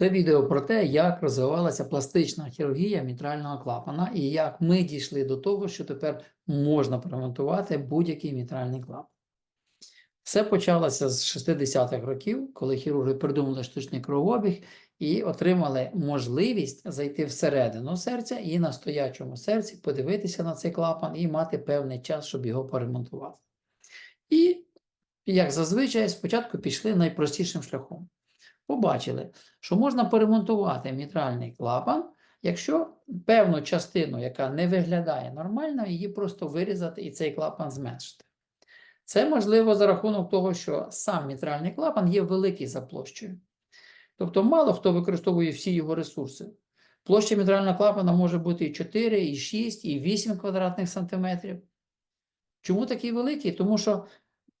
Це відео про те, як розвивалася пластична хірургія мітрального клапана і як ми дійшли до того, що тепер можна поремонтувати будь-який мітральний клапан. Все почалося з 60-х років, коли хірурги придумали штучний кровообіг і отримали можливість зайти всередину серця і на стоячому серці подивитися на цей клапан і мати певний час, щоб його поремонтувати. І, як зазвичай, спочатку пішли найпростішим шляхом. Побачили, що можна поремонтувати мітральний клапан, якщо певну частину, яка не виглядає нормально, її просто вирізати і цей клапан зменшити. Це можливо за рахунок того, що сам мітральний клапан є великий за площею. Тобто, мало хто використовує всі його ресурси. Площа мітрального клапана може бути і 4, і 6, і 8 квадратних сантиметрів. Чому такий великий? Тому що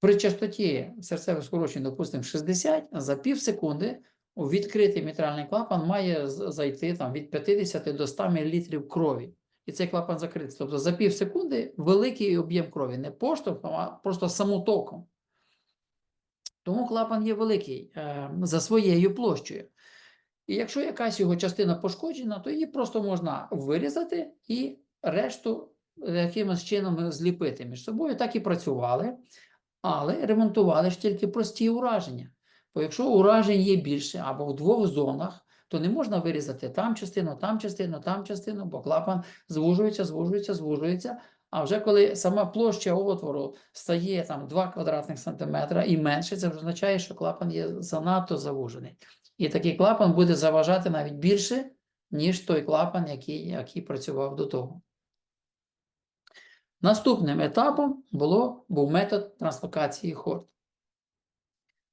при частоті серцевих скорочень, допустимо, 60, за пів секунди у відкритий мітральний клапан має зайти там, від 50 до 100 мл крові. І цей клапан закритий. Тобто за пів секунди великий об'єм крові, не поштовхом, а просто самотоком. Тому клапан є великий е, за своєю площею. І якщо якась його частина пошкоджена, то її просто можна вирізати і решту якимось чином зліпити між собою. Так і працювали, але ремонтували ж тільки прості ураження. Бо якщо уражень є більше або в двох зонах, то не можна вирізати там частину, там частину, там частину, бо клапан звужується, звужується, звужується. А вже коли сама площа отвору стає там 2 квадратних сантиметра і менше, це означає, що клапан є занадто завужений. І такий клапан буде заважати навіть більше, ніж той клапан, який, який працював до того. Наступним етапом було, був метод транслокації хорд.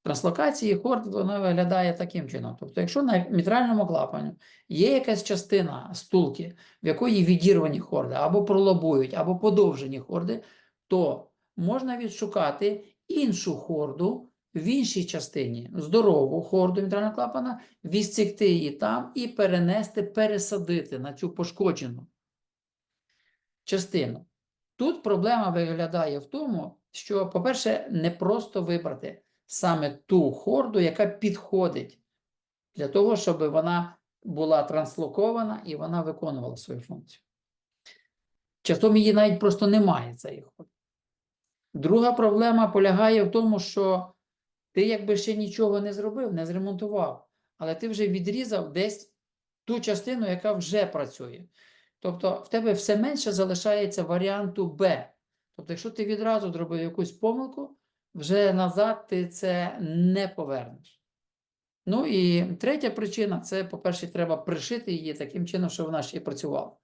Транслокації хорд вона виглядає таким чином. Тобто, якщо на мітральному клапані є якась частина стулки, в якої відірвані хорди, або пролобують, або подовжені хорди, то можна відшукати іншу хорду в іншій частині, здорову хорду мітрального клапана, відсікти її там і перенести, пересадити на цю пошкоджену частину. Тут проблема виглядає в тому, що, по-перше, не просто вибрати саме ту хорду, яка підходить для того, щоб вона була транслокована і вона виконувала свою функцію. Часом її навіть просто немає цієї хорди. Друга проблема полягає в тому, що ти якби ще нічого не зробив, не зремонтував, але ти вже відрізав десь ту частину, яка вже працює. Тобто в тебе все менше залишається варіанту Б. Тобто, якщо ти відразу зробив якусь помилку, вже назад ти це не повернеш. Ну і третя причина це, по-перше, треба пришити її таким чином, щоб вона ще й працювала.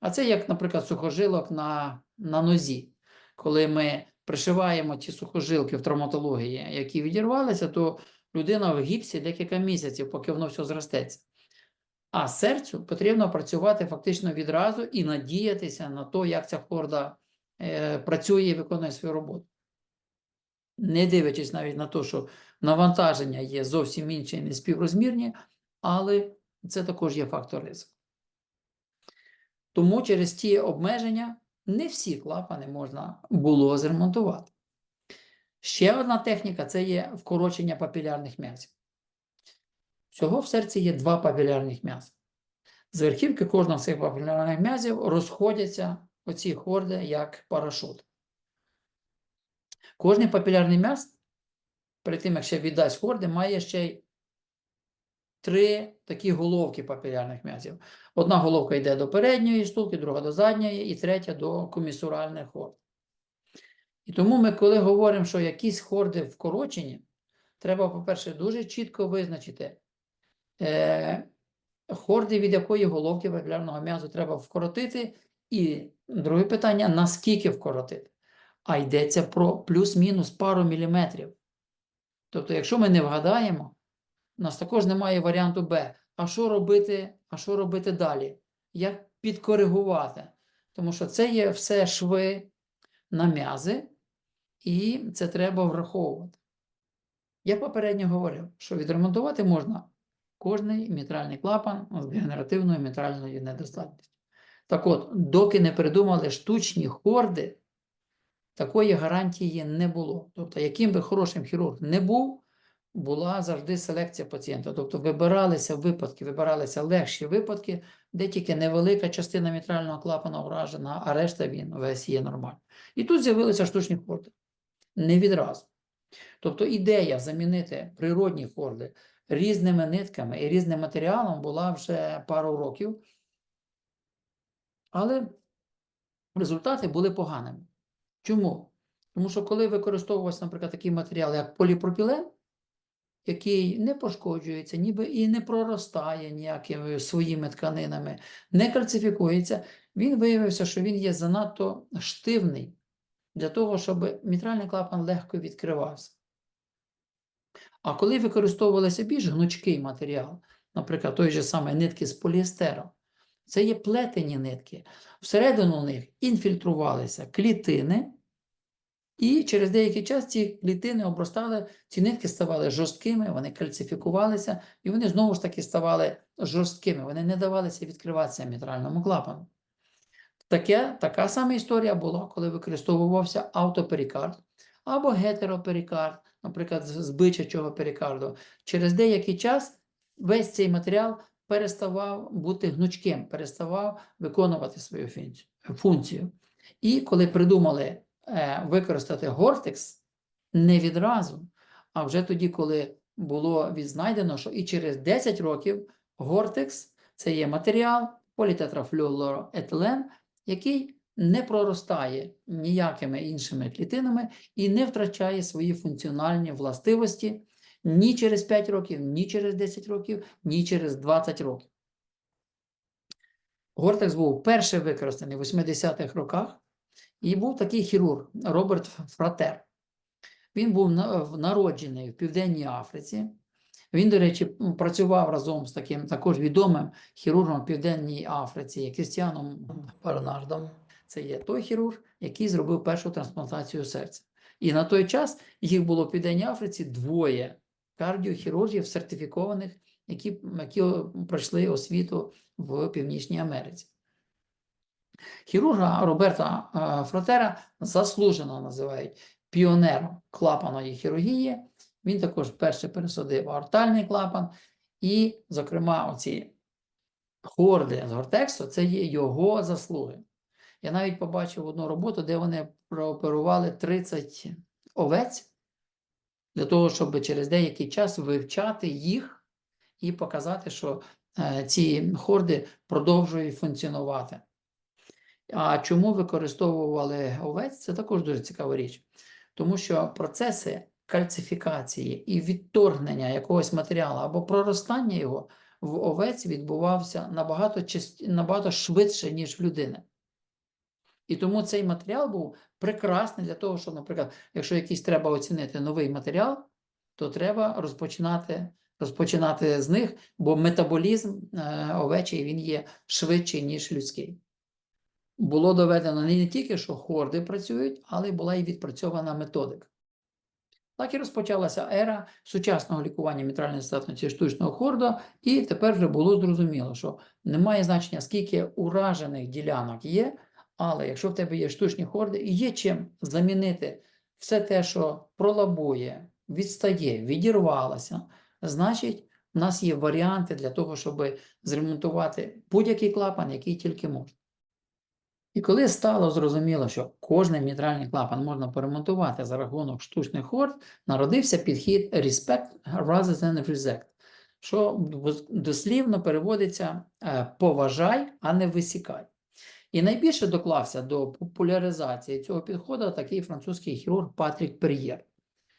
А це як, наприклад, сухожилок на, на нозі. Коли ми пришиваємо ті сухожилки в травматології, які відірвалися, то людина в гіпсі декілька місяців, поки воно все зростеться. А серцю потрібно працювати фактично відразу і надіятися на те, як ця хорда е, працює і виконує свою роботу. Не дивлячись навіть на те, що навантаження є зовсім інші і неспіврозмірні, але це також є фактор ризику. Тому через ті обмеження не всі клапани можна було зремонтувати. Ще одна техніка це є вкорочення папілярних м'язів. Всього в серці є два папілярних м'язи. З верхівки кожного з цих папілярних м'язів розходяться оці хорди як парашут. Кожний папілярний м'яз, перед тим, як ще віддасть хорди, має ще й три такі головки папілярних м'язів. Одна головка йде до передньої штуки, друга до задньої, і третя до комісуральних хорд. І тому ми, коли говоримо, що якісь хорди вкорочені, треба, по-перше, дуже чітко визначити, е, хорди, від якої головки папілярного м'язу треба вкоротити, і друге питання, наскільки вкоротити. А йдеться про плюс-мінус пару міліметрів. Тобто, якщо ми не вгадаємо, у нас також немає варіанту Б. А що робити, а що робити далі? Як підкоригувати? Тому що це є все шви на м'язи, і це треба враховувати. Я попередньо говорив, що відремонтувати можна кожний мітральний клапан з генеративною мітральною недостатністю. Так от, доки не придумали штучні хорди, такої гарантії не було. Тобто, яким би хорошим хірург не був, була завжди селекція пацієнта. Тобто вибиралися випадки, вибиралися легші випадки, де тільки невелика частина мітрального клапана уражена, а решта він весь є нормальний. І тут з'явилися штучні хорди. Не відразу. Тобто ідея замінити природні хорди різними нитками і різним матеріалом була вже пару років, але результати були поганими. Чому? Тому що коли використовувався, наприклад, такий матеріал, як поліпропілен, який не пошкоджується, ніби і не проростає ніякими своїми тканинами, не кальцифікується, він виявився, що він є занадто штивний для того, щоб мітральний клапан легко відкривався. А коли використовувалися більш гнучкий матеріал, наприклад, той же самий нитки з поліестеру, це є плетені нитки. Всередину них інфільтрувалися клітини, і через деякий час ці клітини обростали, ці нитки ставали жорсткими, вони кальцифікувалися, і вони знову ж таки ставали жорсткими, вони не давалися відкриватися мітральному клапану. Таке, така сама історія була, коли використовувався автоперикард або гетероперикард, наприклад, з бичачого перикарду. Через деякий час весь цей матеріал переставав бути гнучким, переставав виконувати свою функцію. І коли придумали е, використати гортекс не відразу, а вже тоді, коли було відзнайдено, що і через 10 років гортекс це є матеріал політетрафлюороетилен, який не проростає ніякими іншими клітинами і не втрачає свої функціональні властивості ні через 5 років, ні через 10 років, ні через 20 років. Гортекс був перший використаний в 80-х роках, і був такий хірург Роберт Фратер. Він був народжений в Південній Африці. Він, до речі, працював разом з таким також відомим хірургом в Південній Африці, Крістіаном Барнардом. Це є той хірург, який зробив першу трансплантацію серця. І на той час їх було в Південній Африці двоє кардіохірургів сертифікованих, які, які пройшли освіту в Північній Америці. Хірурга Роберта е, Фротера заслужено називають піонером клапаної хірургії. Він також перше пересадив аортальний клапан, і, зокрема, оці хорди з гортексу це є його заслуги. Я навіть побачив одну роботу, де вони прооперували 30 овець для того, щоб через деякий час вивчати їх і показати, що е, ці хорди продовжують функціонувати. А чому використовували овець? Це також дуже цікава річ. Тому що процеси кальцифікації і відторгнення якогось матеріалу або проростання його в овець відбувався набагато, часті- набагато швидше, ніж в людини. І тому цей матеріал був прекрасний для того, щоб, наприклад, якщо якийсь треба оцінити новий матеріал, то треба розпочинати, розпочинати з них, бо метаболізм е, овечий він є швидший, ніж людський. Було доведено не тільки, що хорди працюють, але була і відпрацьована методика. Так і розпочалася ера сучасного лікування мітральної статності штучного хорду, і тепер вже було зрозуміло, що немає значення, скільки уражених ділянок є, але якщо в тебе є штучні хорди, є чим замінити все те, що пролабує, відстає, відірвалося, значить, в нас є варіанти для того, щоб зремонтувати будь-який клапан, який тільки можна. І коли стало зрозуміло, що кожний мітральний клапан можна поремонтувати за рахунок штучних хорд, народився підхід respect rather than reject, що дослівно переводиться е, поважай, а не висікай. І найбільше доклався до популяризації цього підходу такий французький хірург Патрік Пер'єр.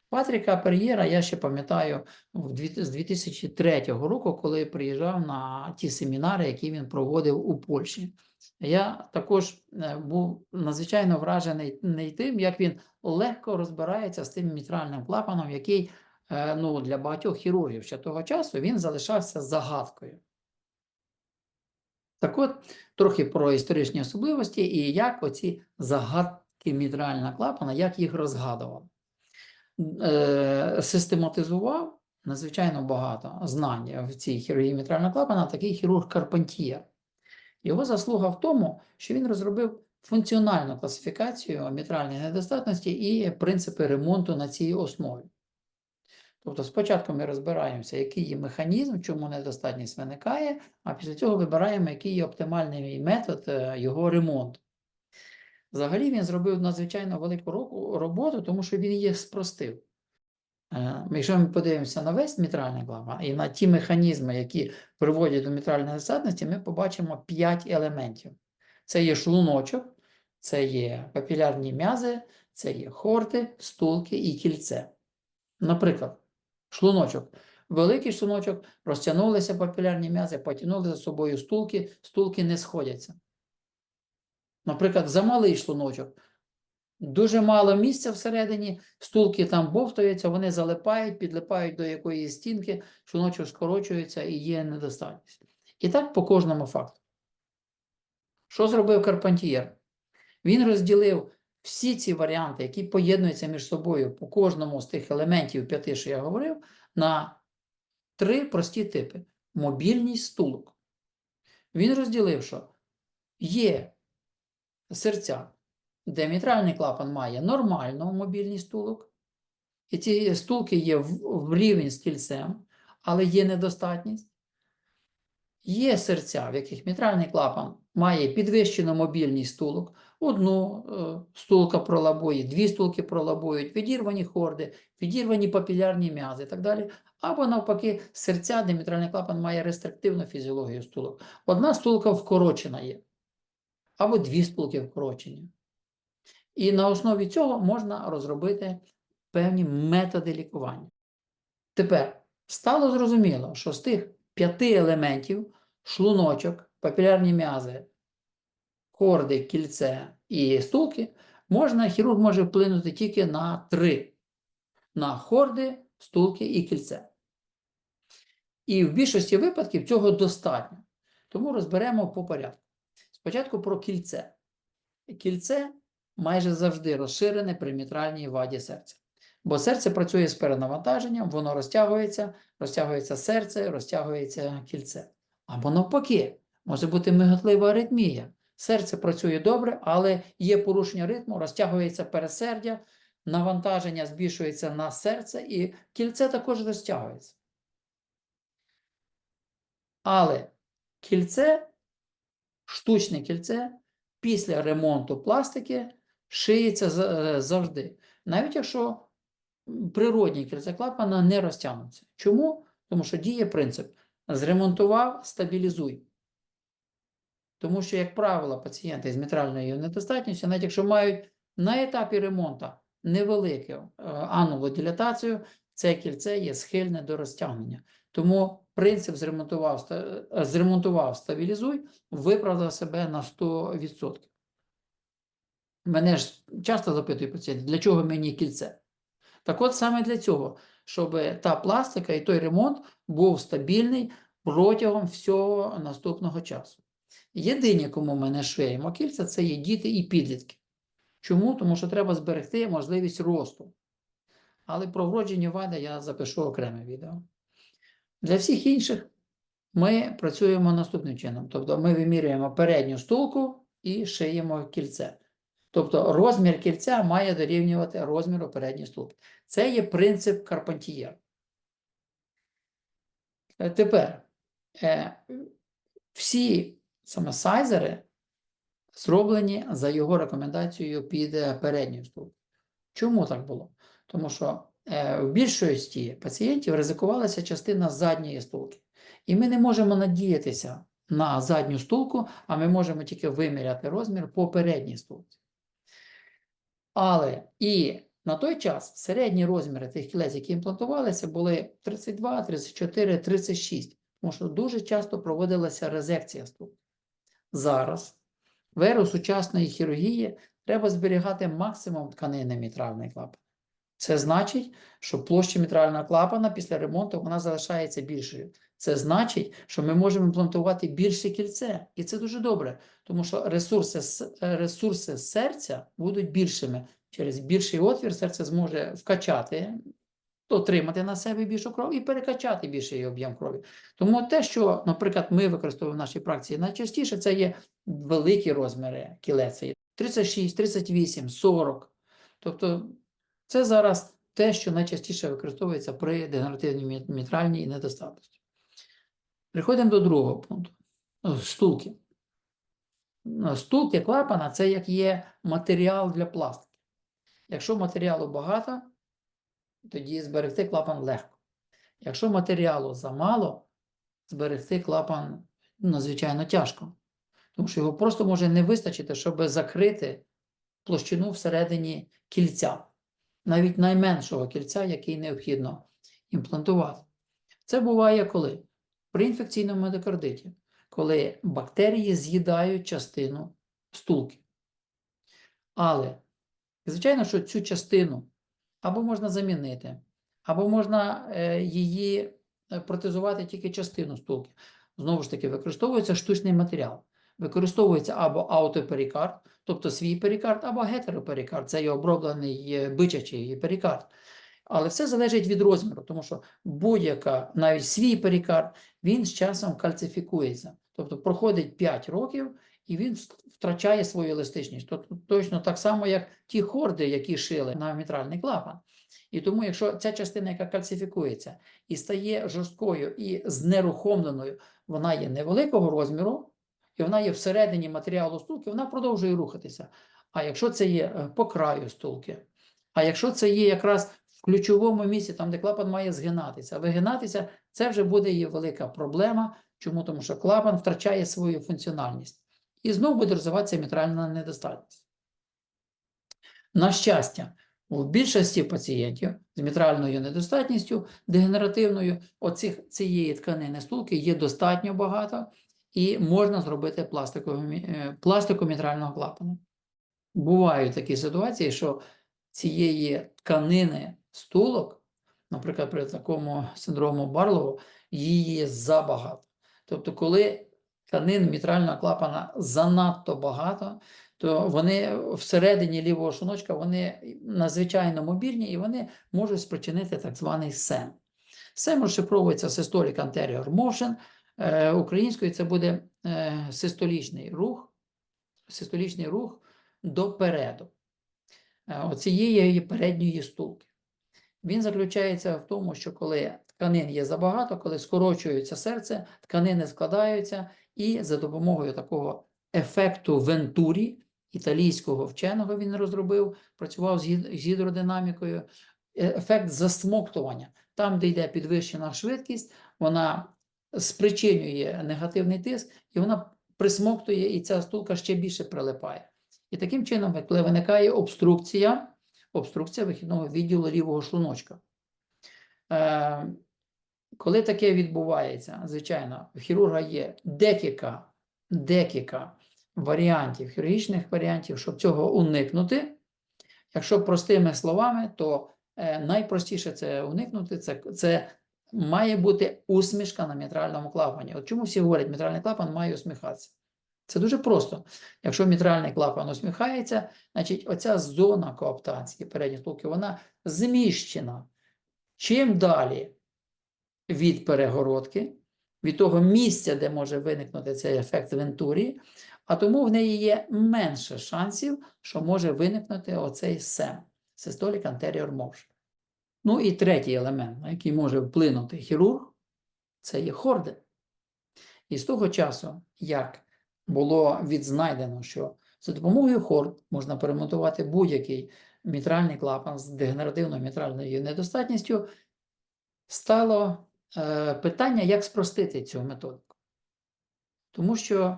Патріка Пер'єра я ще пам'ятаю з 2003 року, коли приїжджав на ті семінари, які він проводив у Польщі. Я також е, був надзвичайно вражений не тим, як він легко розбирається з тим мітральним клапаном, який е, ну, для багатьох хірургів ще того часу він залишався загадкою. Так от, трохи про історичні особливості і як оці загадки мітрального клапана, як їх розгадували. Е, Систематизував надзвичайно багато знань в цій хірургії мітрального клапана такий хірург Карпентієр. Його заслуга в тому, що він розробив функціональну класифікацію мітральної недостатності і принципи ремонту на цій основі. Тобто спочатку ми розбираємося, який є механізм, чому недостатність виникає, а після цього вибираємо, який є оптимальний метод е, його ремонту. Взагалі він зробив надзвичайно велику роботу, тому що він її спростив. Е, Якщо ми подивимося на весь мітральний клапан і на ті механізми, які приводять до мітральної недостатності, ми побачимо 5 елементів. Це є шлуночок, це є папілярні м'язи, це є хорти, стулки і кільце. Наприклад, шлуночок. Великий шлуночок, розтягнулися папілярні м'язи, потягнули за собою стулки, стулки не сходяться. Наприклад, замалий шлуночок. Дуже мало місця всередині, стулки там бовтаються, вони залипають, підлипають до якоїсь стінки, шлуночок скорочується і є недостатність. І так по кожному факту. Що зробив Карпантієр? Він розділив всі ці варіанти, які поєднуються між собою по кожному з тих елементів п'яти, що я говорив, на три прості типи: мобільність стулок. Він розділив, що є серця, де мітральний клапан має нормальну мобільність стулок, і ці стулки є в, в рівень з кільцем, але є недостатність. Є серця, в яких мітральний клапан має підвищену мобільність стулок, одну е, стулка пролабує, дві стулки пролабують, відірвані хорди, відірвані папілярні м'язи і так далі. Або навпаки, серця, де мітральний клапан має рестриктивну фізіологію стулок. Одна стулка вкорочена є, або дві стулки вкорочені. І на основі цього можна розробити певні методи лікування. Тепер стало зрозуміло, що з тих п'яти елементів шлуночок, папілярні м'язи, хорди, кільце і стулки, можна, хірург може вплинути тільки на три: на хорди, стулки і кільце. І в більшості випадків цього достатньо. Тому розберемо по порядку. Спочатку про кільце. Кільце майже завжди розширене при мітральній ваді серця. Бо серце працює з перенавантаженням, воно розтягується, розтягується серце, розтягується кільце. Або навпаки, може бути мигатлива аритмія. Серце працює добре, але є порушення ритму, розтягується пересердя, навантаження збільшується на серце, і кільце також розтягується. Але кільце, штучне кільце, після ремонту пластики шиється е, завжди. Навіть якщо м, природні кільця клапана не розтягнуться. Чому? Тому що діє принцип: зремонтував, стабілізуй. Тому що, як правило, пацієнти з мітральною недостатністю, навіть якщо мають на етапі ремонту невелику е, анулодилатацію, це кільце є схильне до розтягнення. Тому принцип зремонтував, е, зремонтував, стабілізуй, виправдав себе на 100%. Мене ж часто запитують пацієнти, для чого мені кільце? Так от саме для цього, щоб та пластика і той ремонт був стабільний протягом всього наступного часу. Єдині, кому ми не шиємо кільця, це є діти і підлітки. Чому? Тому що треба зберегти можливість росту. Але про вроджені вади я запишу окреме відео. Для всіх інших ми працюємо наступним чином. Тобто ми вимірюємо передню стулку і шиємо кільце. Тобто розмір кільця має дорівнювати розміру передньої стулки. Це є принцип Карпантієра. Е, Тепер е, всі саме сайзери зроблені за його рекомендацією під е, передньою. Чому так було? Тому що в більшості пацієнтів ризикувалася частина задньої стулки. І ми не можемо надіятися на задню стулку, а ми можемо тільки виміряти розмір по передній стулці. Але і на той час середні розміри тих кілець, які імплантувалися, були 32, 34, 36, тому що дуже часто проводилася резекція стулки. Зараз, в еру сучасної хірургії, треба зберігати максимум тканини мітральної клапани. Це значить, що площа мітрального клапана після ремонту вона залишається більшою. Це значить, що ми можемо імплантувати більше кільце, і це дуже добре, тому що ресурси, ресурси серця будуть більшими. Через більший отвір серце зможе вкачати, отримати на себе більшу кров і перекачати більший об'єм крові. Тому те, що, наприклад, ми використовуємо в нашій практиці найчастіше, це є великі розміри кілець. 36, 38, 40. Тобто це зараз те, що найчастіше використовується при дегенеративній мітральній недостатності. Переходимо до другого пункту. Е, Стулки. Ну, Стулки клапана це як є матеріал для пластики. Якщо матеріалу багато, тоді зберегти клапан легко. Якщо матеріалу замало, зберегти клапан ну, надзвичайно тяжко. Тому що його просто може не вистачити, щоб закрити площину всередині кільця, навіть найменшого кільця, який необхідно імплантувати. Це буває коли? При інфекційному ендокардиті, коли бактерії з'їдають частину стулки. Але, звичайно, що цю частину або можна замінити, або можна е, її е, протезувати тільки частину стулки. Знову ж таки, використовується штучний матеріал. Використовується або аутоперикард, тобто свій перикард, або гетероперикард, це є оброблений е, бичачий перикард. Але все залежить від розміру, тому що будь-яка, навіть свій перикард, він з часом кальцифікується. Тобто проходить 5 років і він втрачає свою еластичність. Тобто, точно так само, як ті хорди, які шили на мітральний клапан. І тому, якщо ця частина, яка кальцифікується і стає жорсткою і знерухомленою, вона є невеликого розміру, і вона є всередині матеріалу стулки, вона продовжує рухатися. А якщо це є е, по краю стулки, а якщо це є якраз ключовому місці, там, де клапан має згинатися, вигинатися, це вже буде її велика проблема. Чому? Тому що клапан втрачає свою функціональність. І знову буде розвиватися мітральна недостатність. На щастя, у більшості пацієнтів з мітральною недостатністю, дегенеративною, оцих, цієї тканини стулки є достатньо багато, і можна зробити е, пластику мітрального клапану. Бувають такі ситуації, що цієї тканини стулок, наприклад, при такому синдрому Барлоу, її забагато. Тобто, коли тканин мітрального клапана занадто багато, то вони всередині лівого шуночка вони надзвичайно мобільні і вони можуть спричинити так званий сем. Сем розшифровується Systolic Anterior Motion. Е, Українською це буде е, систолічний рух, систолічний рух допереду е, оцієї передньої стулки. Він заключається в тому, що коли тканин є забагато, коли скорочується серце, тканини складаються, і за допомогою такого ефекту Вентурі, італійського вченого він розробив, працював з гідродинамікою, е- ефект засмоктування. Там, де йде підвищена швидкість, вона спричинює негативний тиск, і вона присмоктує, і ця стулка ще більше прилипає. І таким чином, коли виникає обструкція, обструкція вихідного відділу лівого шлуночка. Е, коли таке відбувається, звичайно, в хірурга є декілька, декілька варіантів, хірургічних варіантів, щоб цього уникнути. Якщо простими словами, то е, найпростіше це уникнути, це, це має бути усмішка на мітральному клапані. От чому всі говорять, мітральний клапан має усміхатися? Це дуже просто. Якщо мітральний клапан усміхається, значить оця зона кооптації передньої стулки, вона зміщена. Чим далі від перегородки, від того місця, де може виникнути цей ефект Вентурі, а тому в неї є менше шансів, що може виникнути оцей SEM – Systolic Anterior Motion. Ну і третій елемент, на який може вплинути хірург, це є хорди. І з того часу, як було відзнайдено, що за допомогою хорд можна перемонтувати будь-який мітральний клапан з дегенеративною мітральною недостатністю, стало е, питання, як спростити цю методику. Тому що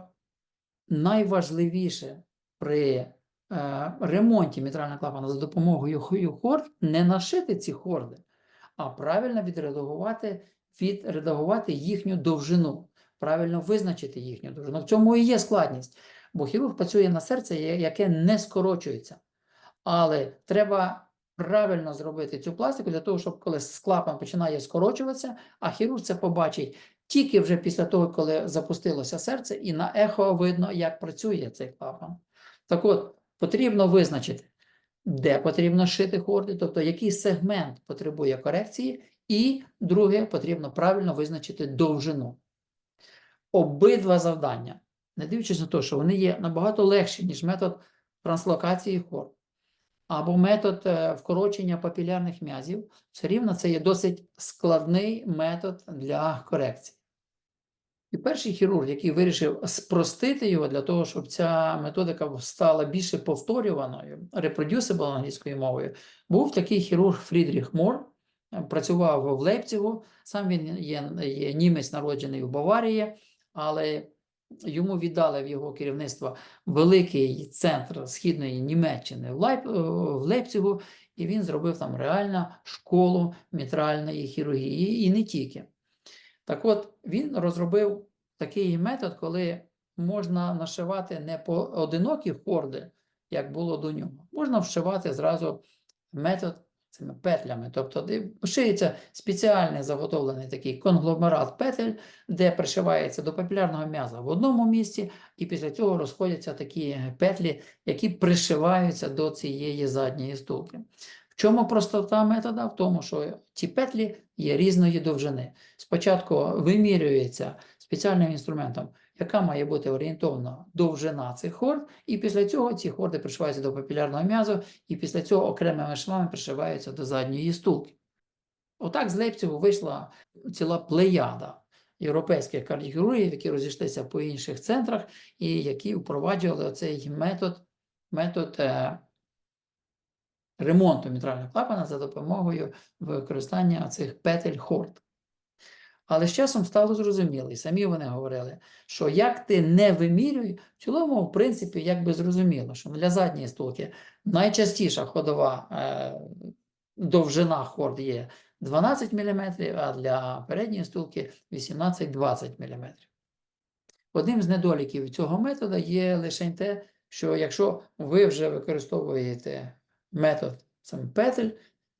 найважливіше при е, ремонті мітрального клапана за допомогою хорд не нашити ці хорди, а правильно відредагувати, відредагувати їхню довжину, правильно визначити їхню довжину. В цьому і є складність, бо хірург працює на серце, яке не скорочується. Але треба правильно зробити цю пластику для того, щоб коли клапан починає скорочуватися, а хірург це побачить тільки вже після того, коли запустилося серце, і на ехо видно, як працює цей клапан. Так от, потрібно визначити, де потрібно шити хорди, тобто який сегмент потребує корекції, і друге, потрібно правильно визначити довжину. Обидва завдання, не дивлячись на те, що вони є набагато легші, ніж метод транслокації хорд. або метод е, вкорочення папілярних м'язів, все рівно це є досить складний метод для корекції. І перший хірург, який вирішив спростити його для того, щоб ця методика стала більше повторюваною, reproducible англійською мовою, був такий хірург Фрідріх Мор, працював в Лейпцигу, сам він є, є німець, народжений в Баварії, але йому віддали в його керівництво великий центр східної Німеччини в, Лайп, е, в Лейпцигу, і він зробив там реально школу мітральної хірургії, і не тільки. Так от, він розробив такий метод, коли можна нашивати не поодинокі хорди, як було до нього. Можна вшивати зразу метод цими петлями. Тобто шиється спеціальний заготовлений такий конгломерат петель, де пришивається до папілярного м'яза в одному місці, і після цього розходяться такі петлі, які пришиваються до цієї задньої стулки. В чому простота метода? В тому, що ці петлі є різної довжини. Спочатку вимірюється спеціальним інструментом, яка має бути орієнтовна довжина цих хорд, і після цього ці хорди пришиваються до папілярного м'язу, і після цього окремими швами пришиваються до задньої стулки. Отак з Лейпцигу вийшла ціла плеяда європейських кардіохірургів, які розійшлися по інших центрах і які впроваджували цей метод, метод е, ремонту мітрального клапана за допомогою використання цих петель хорд. Але з часом стало зрозуміло, і самі вони говорили, що як ти не вимірюй, в цілому, в принципі, якби зрозуміло, що для задньої стулки найчастіша ходова е, довжина хорд є 12 мм, а для передньої стулки 18-20 мм. Одним з недоліків цього методу є лише те, що якщо ви вже використовуєте метод саме петель,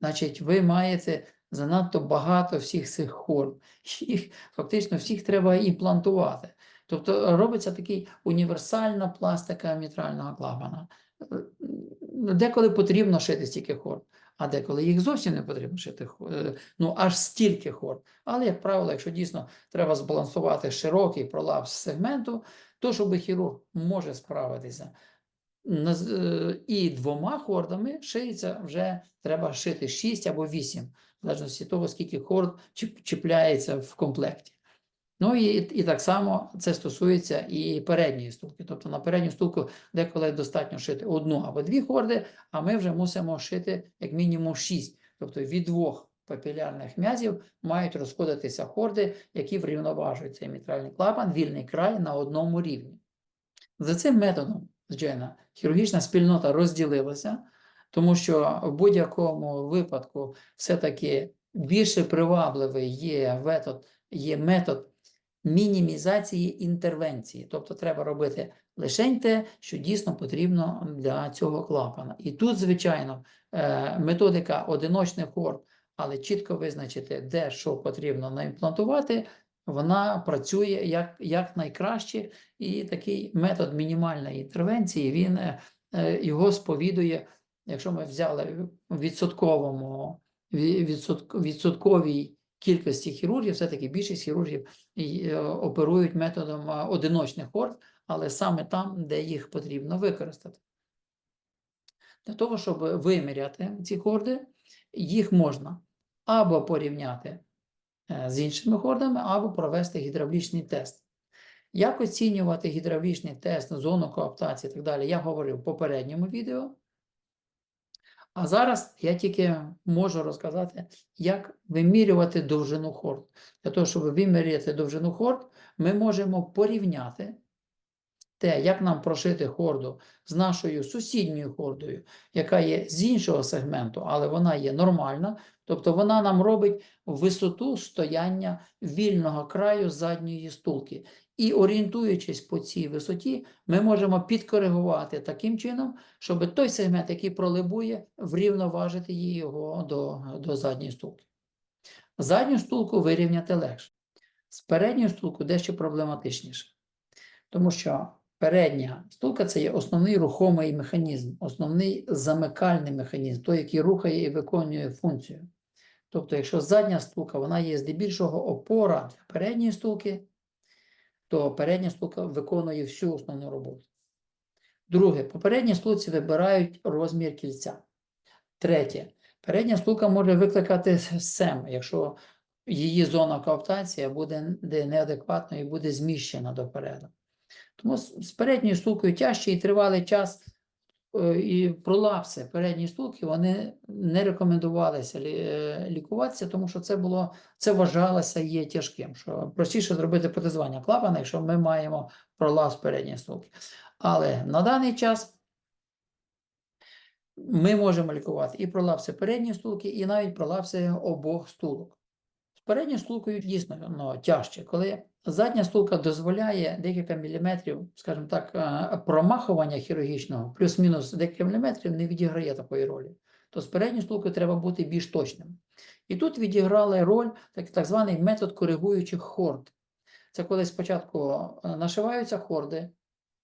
значить ви маєте занадто багато всіх цих хорд. Їх фактично всіх треба імплантувати. Тобто робиться такий універсальна пластика мітрального клапана. Е, Деколи потрібно шити стільки хорд, а деколи їх зовсім не потрібно шити, е, ну аж стільки хорд. Але, як правило, якщо дійсно треба збалансувати широкий пролапс сегменту, то щоб хірург може справитися е, і двома хордами шиється вже треба шити 6 або 8, в залежності від того, скільки хорд чіпляється в комплекті. Ну і, і так само це стосується і передньої стулки. Тобто на передню стулку деколи достатньо шити одну або дві хорди, а ми вже мусимо шити як мінімум 6. Тобто від двох папілярних м'язів мають розходитися хорди, які врівноважують цей мітральний клапан, вільний край на одному рівні. За цим методом, звичайно, хірургічна спільнота розділилася, тому що в будь-якому випадку все-таки більше привабливий є метод, є метод мінімізації інтервенції. Тобто треба робити лише те, що дійсно потрібно для цього клапана. І тут, звичайно, е, методика одиночних хорд, але чітко визначити, де що потрібно наімплантувати, вона працює як, як найкраще, і такий метод мінімальної інтервенції, він е, е, його сповідує, якщо ми взяли в відсотковому відсотковій кількості хірургів, все-таки більшість хірургів е, оперують методом е, одиночних хорд, але саме там, де їх потрібно використати. Для того, щоб виміряти ці хорди, їх можна або порівняти е, з іншими хордами, або провести гідравлічний тест. Як оцінювати гідравлічний тест, зону коаптації і так далі, я говорив в попередньому відео. А зараз я тільки можу розказати, як вимірювати довжину хорд. Для того, щоб виміряти довжину хорд, ми можемо порівняти те, як нам прошити хорду з нашою сусідньою хордою, яка є з іншого сегменту, але вона є нормальна, тобто вона нам робить висоту стояння вільного краю задньої стулки. І орієнтуючись по цій висоті, ми можемо підкоригувати таким чином, щоб той сегмент, який пролибує, врівноважити її його до, до задньої стулки. Задню стулку вирівняти легше. З передньою стулкою дещо проблематичніше. Тому що передня стулка це є основний рухомий механізм, основний замикальний механізм, той, який рухає і виконує функцію. Тобто, якщо задня стулка вона є здебільшого опора для передньої стулки, то передня стука виконує всю основну роботу. Друге, по передній вибирають розмір кільця. Третє. Передня слука може викликати сем, якщо її зона коаптації буде неадекватною і буде зміщена допереду. Тому з передньою стулкою тяжче і тривалий час і пролапси передньої стулки вони не рекомендувалися е, лікуватися, тому що це було це вважалося є тяжким. Що простіше зробити протезування клапана, якщо ми маємо пролапс передньої стулки. Але на даний час ми можемо лікувати і пролапси передньої стулки, і навіть пролапси обох стулок. З передньою стулкою дійсно ну, тяжче, коли задня стулка дозволяє декілька міліметрів, скажімо так, е, промахування хірургічного, плюс-мінус декілька міліметрів не відіграє такої ролі. То з передньою стулкою треба бути більш точним. І тут відіграли роль так, так званий метод коригуючих хорд. Це коли спочатку е, нашиваються хорди,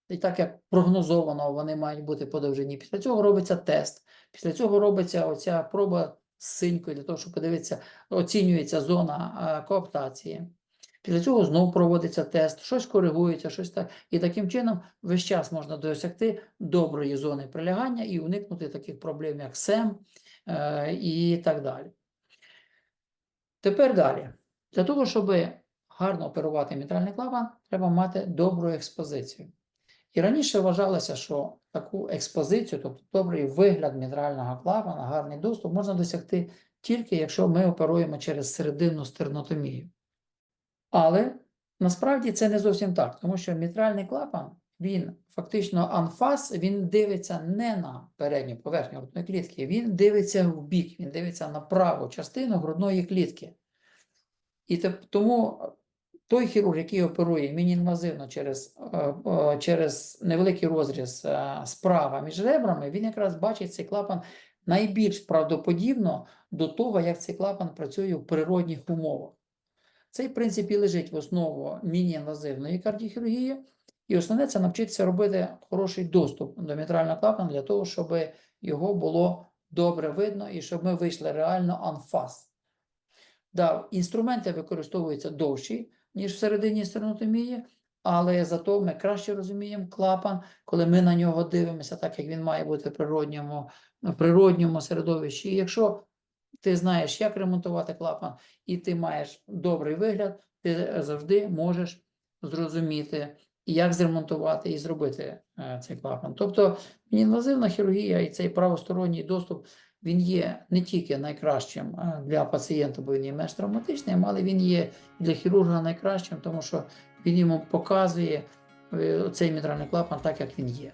і так як прогнозовано, вони мають бути по довжині. Після цього робиться тест. Після цього робиться оця проба з синькою для того, щоб подивитися, оцінюється зона е, кооптації. Після цього знову проводиться тест, щось коригується, щось так. І таким чином весь час можна досягти доброї зони прилягання і уникнути таких проблем, як СЕМ е, і так далі. Тепер далі. Для того, щоб гарно оперувати мітральний клапан, треба мати добру експозицію. І раніше вважалося, що таку експозицію, тобто добрий вигляд мітрального клапана, гарний доступ, можна досягти тільки якщо ми оперуємо через серединну стернотомію. Але насправді це не зовсім так, тому що мітральний клапан, він фактично анфас, він дивиться не на передню поверхню грудної клітки, він дивиться в бік, він дивиться на праву частину грудної клітки. І тому той хірург, який оперує міні-інвазивно через, е, е, через невеликий розріз е, справа між ребрами, він якраз бачить цей клапан найбільш правдоподібно до того, як цей клапан працює в природних умовах. Цей принцип і лежить в основу міні-інвазивної кардіохірургії, і основне це навчитися робити хороший доступ до мітрального клапана для того, щоб його було добре видно і щоб ми вийшли реально анфас. Да, інструменти використовуються довші, ніж всередині стернотомії, але зато ми краще розуміємо клапан, коли ми на нього дивимося, так як він має бути в природньому, в природньому середовищі. І якщо ти знаєш, як ремонтувати клапан, і ти маєш добрий вигляд, ти завжди можеш зрозуміти, як зремонтувати і зробити е, цей клапан. Тобто інвазивна хірургія і цей правосторонній доступ він є не тільки найкращим е, для пацієнта, бо він є менш травматичним, але він є для хірурга найкращим, тому що він йому показує е, цей мітральний клапан так, як він є.